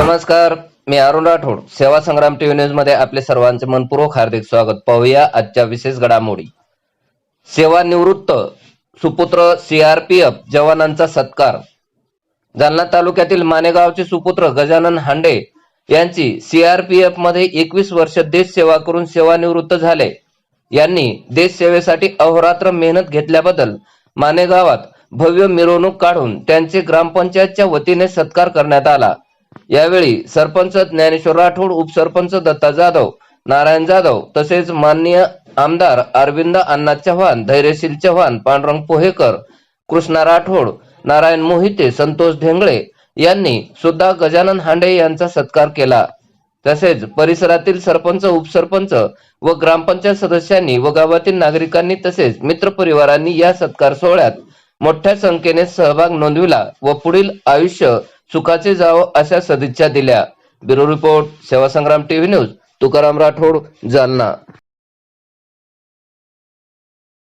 नमस्कार मी अरुण राठोड. सेवा संग्राम टीव्ही न्यूजमध्ये आपले सर्वांचे मनपूर्वक हार्दिक स्वागत. पाहूया आजच्या विशेष घडामोडी. सेवानिवृत्त सुपुत्र सीआरपीएफ जवानांचा सत्कार. जालना तालुक्यातील मानेगावचे सुपुत्र गजानन हांडे यांची सीआरपीएफमध्ये एकवीस वर्ष देश सेवा करून सेवानिवृत्त झाले. यांनी देश सेवेसाठी अहोरात्र मेहनत घेतल्याबद्दल मानेगावात भव्य मिरवणूक काढून त्यांचे ग्रामपंचायतच्या वतीने सत्कार करण्यात आला. यावेळी सरपंच ज्ञानेश्वर राठोड उपसरपंच दत्ता जाधव नारायण जाधव तसेच माननीय आमदार अरविंद अण्णा चव्हाण धैर्यशील चव्हाण पांडुरंग पोहेकर कृष्णा राठोड नारायण मोहिते संतोष ढेंगळे यांनी सुद्धा गजानन हांडे यांचा सत्कार केला. तसेच परिसरातील सरपंच उपसरपंच व ग्रामपंचायत सदस्यांनी व गावातील नागरिकांनी तसेच मित्रपरिवारांनी या सत्कार सोहळ्यात मोठ्या संख्येने सहभाग नोंदविला व पुढील आयुष्य सुखाचे जावो अशा सदिच्छा दिल्या. Bureau report Sevasangram TV news Tukaram Rathod Jalna.